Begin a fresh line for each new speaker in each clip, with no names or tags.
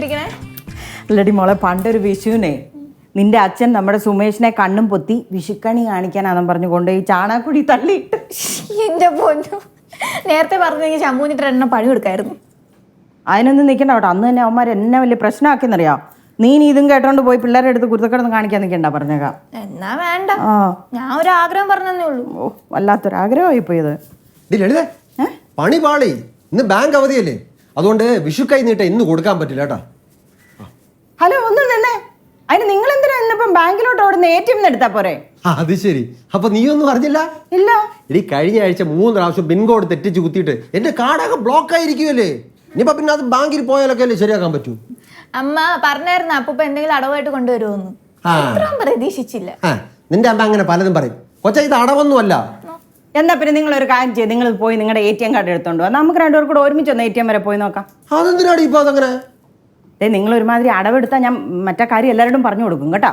ഇരിക്കണേ?
അല്ലടി മോളെ പണ്ടൊരു വിഷുവിനെ നിന്റെ അച്ഛൻ നമ്മുടെ സുമേഷിനെ കണ്ണും പൊത്തി വിഷുക്കണി കാണിക്കാനാണെന്ന് പറഞ്ഞു കൊണ്ടുപോയി ചാണാക്കുടി തള്ളിയിട്ട്.
എന്റെ പൊന്നു. നേരത്തെ പറഞ്ഞെങ്കിൽ ശമ്പൂന്നിട്ട് എണ്ണം പണി കൊടുക്കായിരുന്നു.
അതിനൊന്നും നിൽക്കണ്ട കേട്ടോ. അന്ന് തന്നെ അവന്മാർ എന്നെ വലിയ പ്രശ്നമാക്കിയെന്നറിയാം? നീ ഇനി ഇതും കേട്ടോണ്ട് പോയി പിള്ളേരെ അടുത്ത് കുരുത്തക്കിടന്ന് കാണിക്കാൻ നിൽക്കണ്ട പറഞ്ഞേക്കാം.
എന്നാ വേണ്ട. ഞാൻ ഒരു ആഗ്രഹം പറഞ്ഞേ ഉള്ളൂ.
ഓ വല്ലാത്തൊരാഗ്രഹമായി പോയത്
പണി പാളി. ഇന്ന് ബാങ്ക് അവധിയല്ലേ? അതുകൊണ്ട് വിഷു കൈ നീട്ട ഇന്ന് കൊടുക്കാൻ പറ്റില്ല കേട്ടാ.
ഹലോ ഒന്നും നിന്നേ. അതിന് നിങ്ങൾ എന്തിനാ ഇന്നിപ്പം ബാങ്കിലോട്ട് ഓടുന്ന എ ടി എം എടുത്താ പോരെ?
ആ, അത് ശരി. അപ്പൊ നീ ഒന്നും അറിഞ്ഞില്ല?
ഇല്ല.
ഇനി കഴിഞ്ഞ ആഴ്ച മൂന്ന് പ്രാവശ്യം പിൻകോഡ് തെറ്റിച്ച് കുത്തിയിട്ട് എന്റെ കാർഡൊക്കെ ബ്ലോക്ക് ആയിരിക്കുമല്ലേ ഇനിയിപ്പോ പിന്നെ അത് ബാങ്കിൽ പോയാലൊക്കെ അല്ലേ ശരിയാക്കാൻ പറ്റൂ?
അമ്മ പറഞ്ഞായിരുന്നു അപ്പൂപ്പ എന്തെങ്കിലും അടവായിട്ട് കൊണ്ടുവരുമെന്ന്
ആ.
ഇത്രയും പ്രതീക്ഷിച്ചില്ല.
ആ നിന്റെ അമ്മ അങ്ങനെ പലതും പറയും. കൊച്ചാ ഇത് അടവൊന്നുമല്ല.
എന്നാ പിന്നെ നിങ്ങൾ ഒരു കാര്യം ചെയ്യും. നിങ്ങൾ പോയി നിങ്ങളുടെ എ ടി എം കാർഡ് എടുത്തോണ്ട് വാ. നമുക്ക് രണ്ടുപേർ കൂടെ ഒരുമിച്ച് ഒന്ന് എ ടി എം വരെ പോയി നോക്കാം.
അതെ ഇപ്പൊ അതങ്ങനെ?
ദേ നിങ്ങൾ ഒരുമാതിരി അടവെടുത്താൽ ഞാൻ മറ്റേ കാര്യം എല്ലാവരോടും പറഞ്ഞു കൊടുക്കും കേട്ടോ.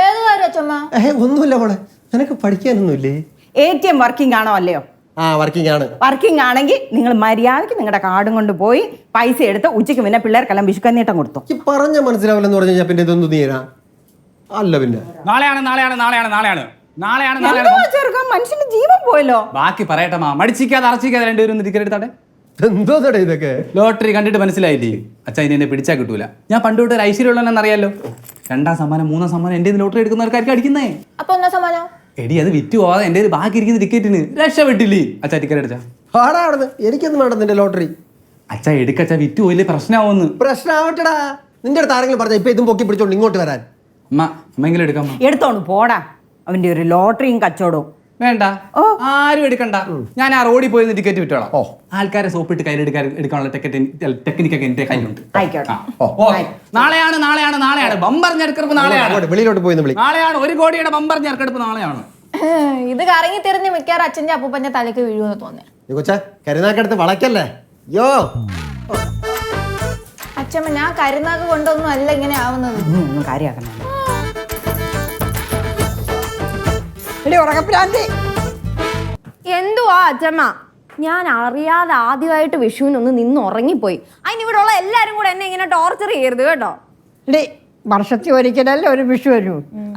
ഏത് കാര്യം അച്ഛമ്മ?
ഒന്നുമില്ല മോളെ. നിനക്ക് പഠിക്കാനൊന്നുമില്ലേ?
എ ടി എം വർക്കിംഗ് ആണോ അല്ലയോ?
ആ വർക്കിംഗ് ആണ്.
വർക്കിംഗ് ആണെങ്കിൽ നിങ്ങൾ മര്യാദയ്ക്ക് നിങ്ങളുടെ കാർഡും കൊണ്ട് പോയി പൈസ എടുത്ത് ഉച്ചയ്ക്ക് പിന്നെ പിള്ളേർക്കെല്ലാം വിഷുക്കന്നീട്ടം കൊടുത്തു.
ഈ പറഞ്ഞ മനസ്സിലാവില്ലെന്ന് പറഞ്ഞു കഴിഞ്ഞാൽ പിന്നെ ഇതൊന്നും നീരാ. അല്ല പിന്നെ.
നാളെയാണ് നാളെയാണ് നാളെയാണ് നാളെയാണ് നാളെയാണ് നാളെയാണ്
മനുഷ്യന്റെ ജീവൻ പോയല്ലോ.
ബാക്കി പറയട്ടെ മാ. മടിച്ചിക്കാതെ അറച്ചിക്കാതെ രണ്ടുപേരും ഒന്ന് ടിക്കറ്റ് എടുത്താട്ടെ?
എന്തോന്നടേ ഇതൊക്കെ?
ലോട്ടറി കണ്ടിട്ട് മനസ്സിലായില്ലേ? അച്ഛാ ഇനി എന്നെ പിടിച്ചാൽ കിട്ടൂല. ഞാൻ പണ്ട് തൊട്ട് ഒരു ഐശ്വര്യമുള്ളതെന്ന് അറിയാലോ. രണ്ടാം സമ്മാനം മൂന്നാം സമ്മാനം എന്റെ ലോട്ടറി എടുക്കുന്നവർക്കായിരിക്കും അടിക്കുന്നേ.
അപ്പൊ എന്നാ സമ്മാനം?
എടി അത് വിറ്റ് പോവാതെ എന്റെ ബാക്കി ഇരിക്കുന്ന ടിക്കറ്റിന് രക്ഷപ്പെട്ടില്ലേ? അച്ഛാ ടിക്കറ്റ് അടിച്ചാ
ആടാ അവിടെ എനിക്കൊന്നും വേണ്ട നിന്റെ ലോട്ടറി.
അച്ഛാ എടുക്കച്ചാ വിറ്റ് പോയില്ലേ പ്രശ്നമാവുമെന്ന്
പ്രശ്നമാവട്ടടാ നിന്റെ അടുത്ത് ആരെങ്കിലും പറഞ്ഞ ഇപ്പൊ ഇതും പൊക്കി പിടിച്ചോണ്ട് ഇങ്ങോട്ട് വരാൻ.
അമ്മ അമ്മെങ്കിലും എടുക്കാം അമ്മ.
എടുത്തോണ്ട് പോടാ. അവന്റെ ഒരു ലോട്ടറിയും കച്ചവടവും.
വേണ്ട. ആരും എടുക്കണ്ട. ഞാൻ ആ റോഡിൽ പോയി ടിക്കറ്റ് വിട്ടോളാം. ഓ. ആൾക്കാരെ സോപ്പിട്ട് കയ്യിലെടുക്കാൻ എടുക്കാനുള്ള ടിക്കറ്റ് ടെക്നിക്കൊക്കെ എന്റെ കയ്യിലുണ്ട്. ഓ, നാളെയാണ് നാളെയാണ് നാളെയാണ്. ബമ്പർ ഞെരുക്കെടുപ്പ് നാളെയാണ്.
വെളിയിലോട്ട് പോയി
നാളെയാണ് ഒരു കോടിയുടെ ബമ്പർ ഞെരുക്കെടുപ്പ് നാളെയാണ്.
ഇത് കറങ്ങി തിരിഞ്ഞ് മിക്കാറ് അച്ഛന്റെ അപ്പൂപ്പന്റെ തലയ്ക്ക് വീഴുമെന്ന് തോന്നി
ഈ കൊച്ച കരുനാക്കടുത്ത് വളക്കല്ലേ യോ
അച്ഛമ്മ ഞാൻ കരുനാക്ക് കൊണ്ടൊന്നും അല്ല ഇങ്ങനെ ആവുന്നത്.
കാര്യമാക്കണം
എടി
എന്തുവാ അച്ഛമ്മ ഞാൻ അറിയാതെ ആദ്യമായിട്ട് വിഷുവിനൊന്ന് നിന്ന് ഉറങ്ങിപ്പോയി. അതിന് ഇവിടെ ഉള്ള എല്ലാരും കൂടെ എന്നെ ഇങ്ങനെ ടോർച്ചർ ചെയ്യരുത് കേട്ടോ.
എടി വർഷത്തിൽ ഒരിക്കലല്ലേ ഒരു വിഷു വരൂ.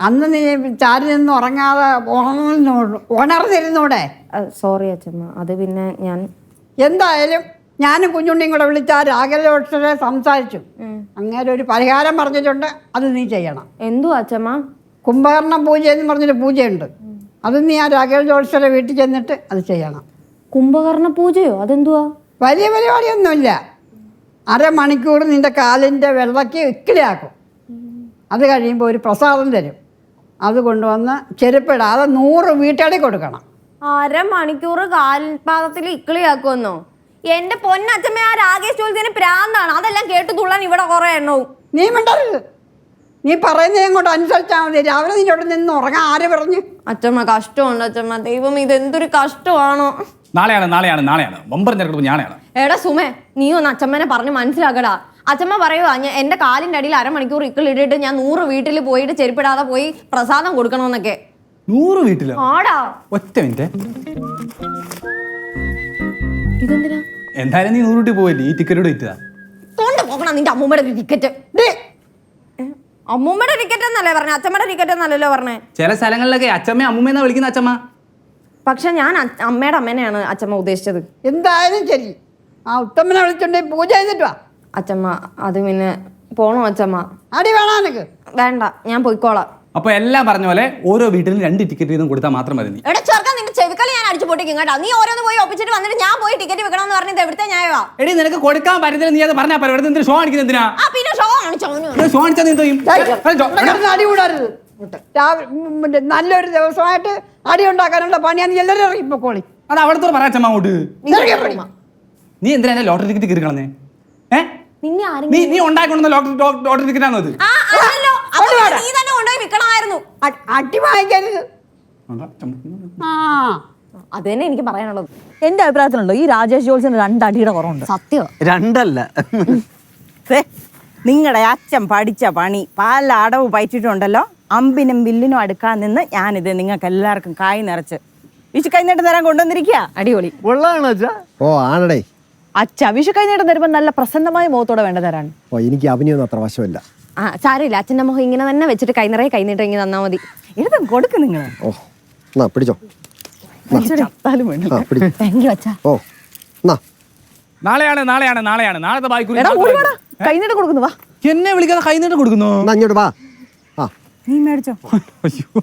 അന്ന് നീ ചാരി നിന്ന് ഉറങ്ങാതെ ഉണർന്നു ഉണർന്നിരുന്നൂടെ?
സോറി അച്ഛമ്മ അത് പിന്നെ ഞാൻ
എന്തായാലും ഞാനും കുഞ്ഞുണ്ണിയും കൂടെ വിളിച്ച് ആ സംസാരിച്ചു. അങ്ങനെ ഒരു പരിഹാരം പറഞ്ഞിട്ടുണ്ട്. അത് നീ ചെയ്യണം.
എന്തു അച്ഛമ്മ
കുംഭകർണ പൂജ എന്ന് പറഞ്ഞൊരു പൂജയുണ്ട്. അത് നീ ആ രാഘവ ജോത്സരെ വീട്ടിൽ ചെന്നിട്ട് അത് ചെയ്യണം.
കുംഭകർണ പൂജയോ? അതെന്തുവാ?
വലിയ പരിപാടിയൊന്നുമില്ല. അരമണിക്കൂർ നിന്റെ കാലിന്റെ വെള്ളയ്ക്ക് ഇക്കിളിയാക്കും. അത് കഴിയുമ്പോൾ ഒരു പ്രസാദം തരും. അത് കൊണ്ടുവന്ന് ചെരുപ്പിടാതെ നൂറ് വീട്ടടി കൊടുക്കണം.
അരമണിക്കൂർ കാൽപാദത്തിൽ ഇക്കിളിയാക്കുമെന്നോ? എന്റെ പൊന്നച്ഛമ്മ ആ രാകേഷ് ചോദിച്ചതിന് പ്രാന്താണ്. അതെല്ലാം കേട്ടു തുള്ളാൻ ഇവിടെ കുറെ എണ്ണവും.
നീ മിണ്ടരുത്. നീ പറയുന്നത് ഇങ്ങോട്ട് അനുസരിച്ചാൽ മതി. രാവിലെ നീ അവിടെ നിന്ന് ഉറങ്ങാൻ ആര് പറഞ്ഞു?
അച്ഛമ്മ കഷ്ടമുണ്ട് അച്ഛമ്മ ദൈവം ഇത് എന്തൊരു കഷ്ടമാണോ.
നാളെയാണ് നാളെയാണ് നാളെയാണ്. ബമ്പർ ഞാനാണ്
എടാ സുമേ നീ ഒന്ന് അച്ഛമ്മനെ പറഞ്ഞ് മനസ്സിലാക്കടാ. അച്ഛമ്മ പറയുവാ ഞാൻ എന്റെ കാലിന്റെ അടിയിൽ അരമണിക്കൂർ ഇക്കിളിട്ടിട്ട് ഞാൻ നൂറ് വീട്ടിൽ പോയിട്ട് ചെരുപ്പിടാതെ പോയി പ്രസാദം കൊടുക്കണമെന്നൊക്കെ.
നൂറ് വീട്ടിലോ?
ആടാ.
ഒറ്റ മിനിറ്റ്.
ഇതെന്തിനാ?
എന്തായാലും നീ നൂറ് വീട്ടിൽ പോയില്ലേ ഈ ടിക്കറ്റ്
തൊണ്ട പോകണം നിന്റെ അമ്മൂമ്മയുടെ ടിക്കറ്റ് അമ്മൂമ്മയുടെ ടിക്കറ്റ് എന്നല്ലേ പറഞ്ഞ? അച്ഛമ്മയുടെ ടിക്കറ്റ് എന്നല്ലല്ലോ പറഞ്ഞേ.
ചില സ്ഥലങ്ങളിലൊക്കെ അച്ഛമ്മ അമ്മൂമ്മ എന്നാ വിളിക്കുന്ന അച്ഛമ്മ
പക്ഷെ ഞാൻ അ- അമ്മയുടെ അമ്മേനെയാണ് അച്ഛമ്മ ഉദ്ദേശിച്ചത്.
എന്തായാലും ശരി. ആ ഉത്തമനെ വിളിച്ചിട്ടുണ്ടെങ്കിൽ പൂജ ചെയ്തിട്ട് വാ.
അച്ഛമ്മ അത് പിന്നെ പോണോ അച്ഛമ്മ
അടി വേണോ നിനക്ക്?
വേണ്ട ഞാൻ പോയിക്കോളാം.
അപ്പൊ എല്ലാം പറഞ്ഞ പോലെ ഓരോ വീട്ടിലും രണ്ട് ടിക്കറ്റ് വീതം കൊടുത്താൽ മാത്രം മതി എടാ
എവിടെ ചെറുക്കാൻ നിന്റെ ചെവിക്കളി ഞാൻ അടിച്ചു പൊട്ടിക്കും കേട്ടോ. നീ ഓരോന്ന് പോയി ഒപ്പിച്ചിട്ട് വന്നിട്ട് ഞാൻ പോയി ടിക്കറ്റ് വെക്കണമെന്ന് പറഞ്ഞത് എവിടുത്തെ ന്യായവാ?
എടി നിനക്ക് കൊടുക്കാൻ പറ്റുന്നില്ല നീ അത് പറഞ്ഞാ പറ്റും എന്തിനാ ഷോ അടിക്കുന്നത് എന്തിനാ?
ആ പിന്നെ
ചെയ്യും?
അടി കൂടരുത്. രാവിലെ നല്ലൊരു ദിവസമായിട്ട് അടി ഉണ്ടാക്കാനുള്ള പണിയാന്ന് എല്ലാവരും ഇറങ്ങിപ്പോക്കോളി
അത് അവിടുത്തെ പറയാ അച്ഛമ്മ അങ്ങോട്ട്. നീ എന്തിനാ എന്നെ ലോട്ടറി ടിക്കറ്റ്
ആരും
നീ നീ ഉണ്ടാക്കൊണ്ടുവന്ന ലോട്ടറി ലോട്ടറി ടിക്കറ്റ് ആണോ അത്
ആ അല്ലല്ലോ നീ തന്നെ കൊണ്ടുപോയി വിൽക്കണമായിരുന്നു.
അടി വാങ്ങിക്കരുത്. ആ
അത് തന്നെ എനിക്ക് പറയാനുള്ളത്.
എന്റെ അഭിപ്രായത്തിലുണ്ടോ? ഈ രാജേഷ് ജോൾസിന് രണ്ടടിയുടെ കുറവുണ്ട്.
സത്യം.
രണ്ടല്ല.
നിങ്ങളുടെ അച്ഛൻ പഠിച്ച പണി. പല അടവ് പയറ്റിട്ടുണ്ടല്ലോ അമ്പിനും വില്ലിനും അടുക്കാൻ നിന്ന് ഞാനിത് നിങ്ങൾക്ക് എല്ലാവർക്കും കായ് നിറച്ച്. വിഷു കൈ നീട്ട് തരാൻ കൊണ്ടുവന്നിരിക്കുക
അടിപൊളി.
അച്ഛാ?
ഓ ആണടേ.
അച്ഛ വിഷു കഴിഞ്ഞിട്ട് തരുമ്പോൾ നല്ല പ്രസന്നമായ മുഖത്തോടെ വേണ്ട തരാണ്
ഓ എനിക്ക് അഭിനയൊന്നും അത്ര വശമില്ല.
ആ സാരമില്ല. അച്ഛന്റെ മുഖം ഇങ്ങനെ തന്നെ വെച്ചിട്ട് കൈ നിറയെ കൈ നീട്ട് ഇങ്ങനെ തന്നാൽ മതി.
എഴുതാൻ കൊടുക്ക് നിങ്ങൾ
ഓ എന്നാ പിടിച്ചോ.
ചത്താലും വേണ്ട.
ആ പിടി.
താങ്ക് യു അച്ഛാ.
ഓ എന്നാ
നാളെയാണ് നാളെയാണ് നാളെയാണ്. നാളത്തെ
ഓടി വാടാ. കൈനീട്ട് കൊടുക്കുന്നു വാ.
എന്നെ വിളിക്കാതെ കൈനീട്ട് കൊടുക്കുന്നു?
എന്നാ ഇങ്ങോട്ട് വാ. ആ.
നീ മേടിച്ചോ.
അയ്യോ.